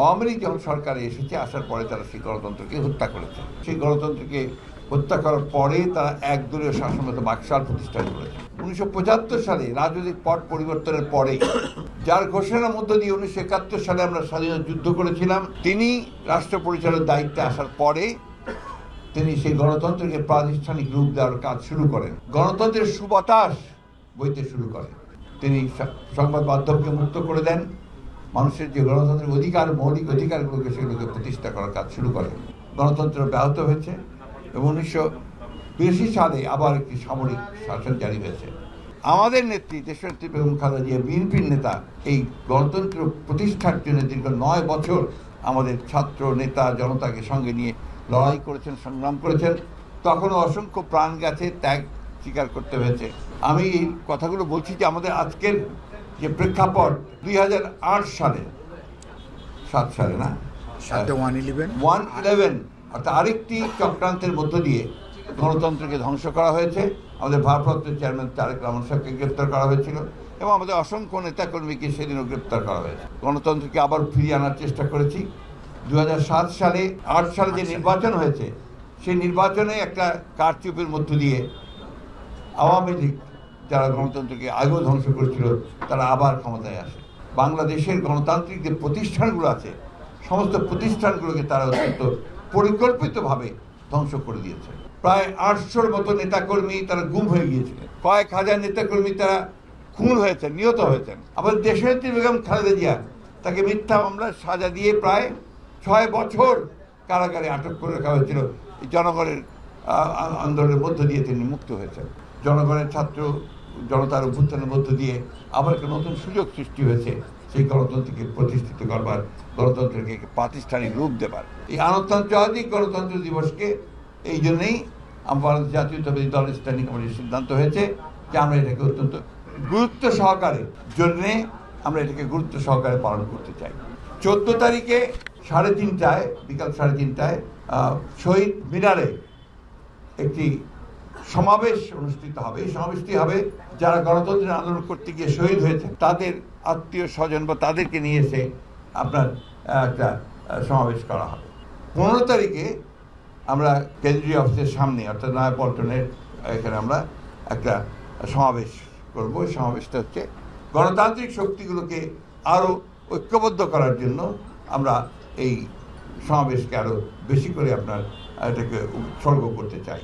আওয়ামী লীগ যখন সরকারে এসেছে, আসার পরে তারা সেই গণতন্ত্রকে হত্যা করেছে। সেই গণতন্ত্রকে হত্যা করার পরে তারা একদলীয় শাসনত বাকশাল প্রতিষ্ঠা করেছে। উনিশশো পঁচাত্তর সালে রাজনৈতিক পট পরিবর্তনের পরে যার ঘোষণার মধ্য দিয়ে উনিশশো একাত্তর সালে আমরা স্বাধীনতা যুদ্ধ করেছিলাম, তিনি রাষ্ট্র পরিচালনার দায়িত্বে আসার পরে তিনি সেই গণতন্ত্রকে প্রাতিষ্ঠানিক রূপ দেওয়ার কাজ শুরু করেন। গণতন্ত্রের সুবাতাস বইতে শুরু করেন তিনি সংবাদ মাধ্যমকে মুক্ত করে দেন। মানুষের যে গণতন্ত্রের অধিকার, মৌলিক অধিকারগুলোকে সেগুলোকে প্রতিষ্ঠা করার কাজ শুরু করে। গণতন্ত্র ব্যাহত হয়েছে এবং উনিশশো বিরাশি সালে আবার একটি সামরিক শাসন জারি হয়েছে। আমাদের নেত্রী দেশনেত্রী বেগম খালেদা জিয়া, বিএনপির নেতা, এই গণতন্ত্র প্রতিষ্ঠার জন্য দীর্ঘ নয় বছর আমাদের ছাত্র, নেতা, জনতাকে সঙ্গে নিয়ে লড়াই করেছেন, সংগ্রাম করেছেন। তখনও অসংখ্য প্রাণ গেছে ত্যাগ স্বীকার করতে হয়েছে। আমি এই কথাগুলো বলছি যে আমাদের আজকের যে প্রেক্ষাপট দুই হাজার আট সালে সাত সালে না? ওয়ান ইলেভেন অর্থাৎ আরেকটি চক্রান্তের মধ্য দিয়ে গণতন্ত্রকে ধ্বংস করা হয়েছে। আমাদের ভারপ্রাপ্ত চেয়ারম্যান তারেক রহমান সাহেবকে গ্রেপ্তার করা হয়েছিল এবং আমাদের অসংখ্য নেতাকর্মীকে সেদিনও গ্রেপ্তার করা হয়েছে। গণতন্ত্রকে আবার ফিরিয়ে আনার চেষ্টা করেছি। দুই হাজার সাত সালে আট সালে যে নির্বাচন হয়েছে সেই নির্বাচনে একটা কারচুপের মধ্য দিয়ে আওয়ামী লীগ যারা গণতন্ত্রকে আগেও ধ্বংস করেছিল, তারা আবার ক্ষমতায় আসে। বাংলাদেশের গণতান্ত্রিক যে প্রতিষ্ঠানগুলো আছে, সমস্ত প্রতিষ্ঠানগুলোকে তারা অত্যন্ত পরিকল্পিতভাবে ধ্বংস করে দিয়েছে। প্রায় আটশোর মতো নেতাকর্মী তারা গুম হয়ে গিয়েছিলেন কয়েক হাজার নেতাকর্মী তারা খুন হয়েছেন, নিহত হয়েছেন। আবার দেশনেত্রী বেগম খালেদা জিয়া, তাকে মিথ্যা মামলার সাজা দিয়ে প্রায় ছয় বছর কারাগারে আটক করে রাখা হয়েছিল। জনগণের আন্দোলনের মধ্য দিয়ে তিনি মুক্ত হয়েছেন। জনগণের ছাত্র জনতার অভ্যুত্থানের মধ্য দিয়ে আবার একটা নতুন সুযোগ সৃষ্টি হয়েছে, সেই গণতন্ত্রকে প্রতিষ্ঠিত করবার, গণতন্ত্রকে প্রাতিষ্ঠানিক রূপ দেবার। এই আন্তর্জাতিক গণতন্ত্র দিবসকে এই জন্যেই আমার জাতীয়তাবাদী দল স্ট্যান্ডিং কমিটির সিদ্ধান্ত হয়েছে যে আমরা এটাকে অত্যন্ত গুরুত্ব সহকারে, জন্যে আমরা এটাকে গুরুত্ব সহকারে পালন করতে চাই। চোদ্দ তারিখে সাড়ে তিনটায়, বিকাল সাড়ে তিনটায় শহীদ মিনারে একটি সমাবেশ অনুষ্ঠিত হবে। এই সমাবেশটি হবে যারা গণতন্ত্রের আন্দোলন করতে গিয়ে শহীদ হয়েছে, তাদের আত্মীয় স্বজন বা তাদেরকে নিয়ে এসে আপনার একটা সমাবেশ করা হবে। পনেরো তারিখে আমরা কেন্দ্রীয় অফিসের সামনে, অর্থাৎ নয়াপল্টনের, এখানে আমরা একটা সমাবেশ করব। সমাবেশটা হচ্ছে গণতান্ত্রিক শক্তিগুলোকে আরও ঐক্যবদ্ধ করার জন্য আমরা এই সমাবেশকে আরও বেশি করে আপনার এটাকে উৎসর্গ করতে চাই।